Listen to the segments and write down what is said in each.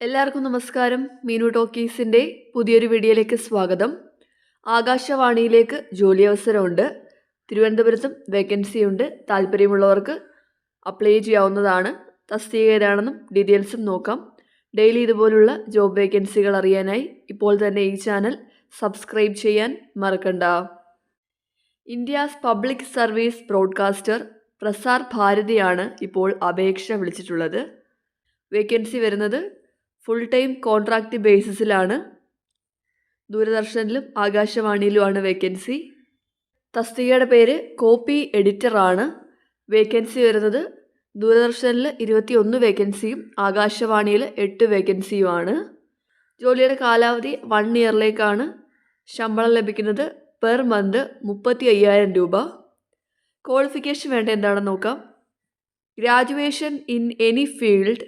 എല്ലാവർക്കും നമസ്കാരം. മീനു ടോക്കീസിന്റെ പുതിയൊരു വീഡിയോയിലേക്ക് സ്വാഗതം. ആകാശവാണിയിലേക്ക് ജോലി അവസരമുണ്ട് തിരുവനന്തപുരത്തും വേക്കൻസി ഉണ്ട് താല്പര്യമുള്ളവർക്ക് അപ്ലൈ ചെയ്യാവുന്നതാണ്. തസ്തിക ഏതാണെന്നും ഡീറ്റെയിൽസും നോക്കാം. ഡെയിലി ഇതുപോലുള്ള ജോബ് വേക്കൻസികൾ അറിയാനായി ഇപ്പോൾ തന്നെ ഈ ചാനൽ സബ്സ്ക്രൈബ് ചെയ്യാൻ മറക്കണ്ട. India's public service broadcaster Prasar ഭാരതിയാണ് ഇപ്പോൾ അപേക്ഷ വിളിച്ചിട്ടുള്ളത്. വേക്കൻസി വരുന്നത് ഫുൾ ടൈം കോൺട്രാക്റ്റ് ബേസിസിലാണ് ദൂരദർശനിലും ആകാശവാണിയിലുമാണ് വേക്കൻസി തസ്തികയുടെ പേര് കോപ്പി എഡിറ്ററാണ്. വേക്കൻസി വരുന്നത് ദൂരദർശനിൽ ഇരുപത്തി ഒന്ന് വേക്കൻസിയും ആകാശവാണിയിൽ എട്ട് വേക്കൻസിയുമാണ് ജോലിയുടെ കാലാവധി വൺ ഇയറിലേക്കാണ് ശമ്പളം ലഭിക്കുന്നത് പെർ മന്ത് മുപ്പത്തി അയ്യായിരം രൂപ. ക്വാളിഫിക്കേഷൻ വേണ്ട എന്താണെന്ന് നോക്കാം. Graduation in any field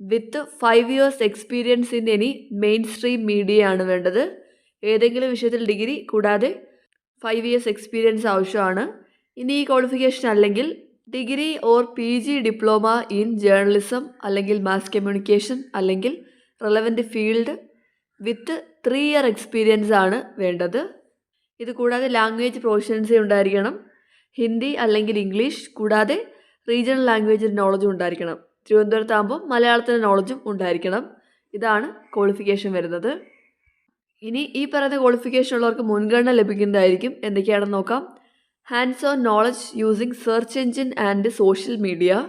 with five years experience in any mainstream media ആണ് വേണ്ടത്. ഏതെങ്കിലും വിഷയത്തിൽ ഡിഗ്രി കൂടാതെ ഫൈവ് ഇയേഴ്സ് എക്സ്പീരിയൻസ് ആവശ്യമാണ്. ഇനി ഈ ക്വാളിഫിക്കേഷൻ അല്ലെങ്കിൽ degree or P G diploma in journalism അല്ലെങ്കിൽ മാസ് കമ്മ്യൂണിക്കേഷൻ അല്ലെങ്കിൽ relevant field with three year experience ആണ് വേണ്ടത്. ഇത് കൂടാതെ ലാംഗ്വേജ് പ്രൊഫഷൻസി ഉണ്ടായിരിക്കണം. ഹിന്ദി അല്ലെങ്കിൽ ഇംഗ്ലീഷ് കൂടാതെ റീജിയണൽ ലാംഗ്വേജ് നോളജും ഉണ്ടായിരിക്കണം. തിരുവനന്തപുരത്താകുമ്പോൾ മലയാളത്തിന്റെ നോളജും ഉണ്ടായിരിക്കണം. ഇതാണ് ക്വാളിഫിക്കേഷൻ വരുന്നത്. ഇനി ഈ പറയുന്ന ക്വാളിഫിക്കേഷൻ ഉള്ളവർക്ക് മുൻഗണന ലഭിക്കുന്നതായിരിക്കും. എന്തൊക്കെയാണെന്ന് നോക്കാം. Hands on knowledge using search engine and social media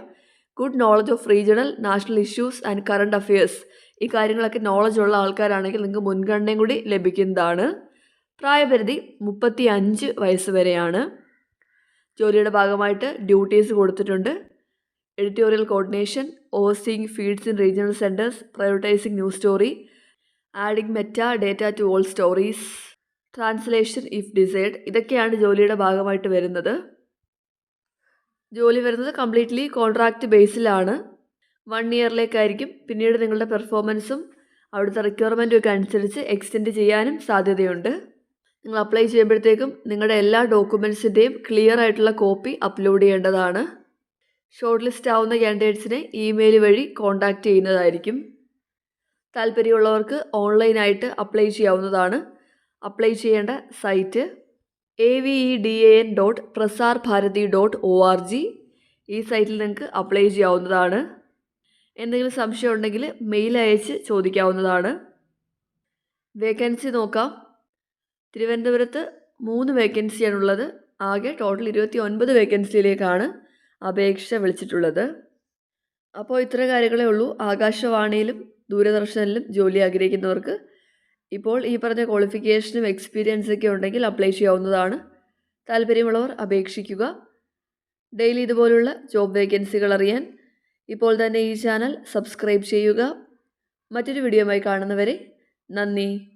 good knowledge of regional national issues and current affairs ഈ കാര്യങ്ങളൊക്കെ നോളജ് ഉള്ള ആൾക്കാരാണെങ്കിൽ നിങ്ങൾക്ക് മുൻഗണനയും കൂടി ലഭിക്കുന്നതാണ്. പ്രായപരിധി മുപ്പത്തി അഞ്ച് വയസ്സ് വരെയാണ്. ജോലിയുടെ ഭാഗമായിട്ട് ഡ്യൂട്ടീസ് കൊടുത്തിട്ടുണ്ട്. Editorial coordination overseeing feeds in regional centres prioritising news story adding metadata to all stories translation if decide ഇതൊക്കെയാണ് ജോലിയുടെ ഭാഗമായിട്ട് വരുന്നത്. ജോലി വരുന്നത് കംപ്ലീറ്റ്ലി കോൺട്രാക്റ്റ് ബേസിലാണ് വൺ ഇയറിലേക്കായിരിക്കും പിന്നീട് നിങ്ങളുടെ പെർഫോമൻസും അവിടുത്തെ റിക്വയർമെന്റും ഒക്കെ അനുസരിച്ച് എക്സ്റ്റെൻഡ് ചെയ്യാനും സാധ്യതയുണ്ട്. നിങ്ങൾ അപ്ലൈ ചെയ്യുമ്പോഴത്തേക്കും നിങ്ങളുടെ എല്ലാ ഡോക്യുമെൻസിന്റെയും ക്ലിയർ ആയിട്ടുള്ള കോപ്പി അപ്ലോഡ് ചെയ്യേണ്ടതാണ്. ഷോർട്ട് ലിസ്റ്റ് ആവുന്ന ക്യാൻഡിഡേറ്റ്സിനെ ഇമെയിൽ വഴി കോൺടാക്റ്റ് ചെയ്യുന്നതായിരിക്കും. താല്പര്യമുള്ളവർക്ക് ഓൺലൈനായിട്ട് അപ്ലൈ ചെയ്യാവുന്നതാണ്. അപ്ലൈ ചെയ്യേണ്ട site A V E D A N dot Prasar Bharati dot O R G ഈ സൈറ്റിൽ നിങ്ങൾക്ക് അപ്ലൈ ചെയ്യാവുന്നതാണ്. എന്തെങ്കിലും സംശയം ഉണ്ടെങ്കിൽ മെയിൽ അയച്ച് ചോദിക്കാവുന്നതാണ്. വേക്കൻസി നോക്കാം. തിരുവനന്തപുരത്ത് മൂന്ന് വേക്കൻസിയാണുള്ളത് ആകെ ടോട്ടൽ ഇരുപത്തി ഒൻപത് വേക്കൻസിയിലേക്കാണ് അപേക്ഷ വിളിച്ചിട്ടുള്ളത്. അപ്പോൾ ഇത്ര കാര്യങ്ങളേ ഉള്ളൂ. ആകാശവാണിയിലും ദൂരദർശനിലും ജോലി ആഗ്രഹിക്കുന്നവർക്ക് ഇപ്പോൾ ഈ പറഞ്ഞ ക്വാളിഫിക്കേഷനും എക്സ്പീരിയൻസ് ഒക്കെ ഉണ്ടെങ്കിൽ അപ്ലൈ ചെയ്യാവുന്നതാണ്. താല്പര്യമുള്ളവർ അപേക്ഷിക്കുക. ഡെയിലി ഇതുപോലുള്ള ജോബ് വേക്കൻസികൾ അറിയാൻ ഇപ്പോൾ തന്നെ ഈ ചാനൽ സബ്സ്ക്രൈബ് ചെയ്യുക. മറ്റൊരു വീഡിയോയുമായി കാണുന്നവരെ നന്ദി.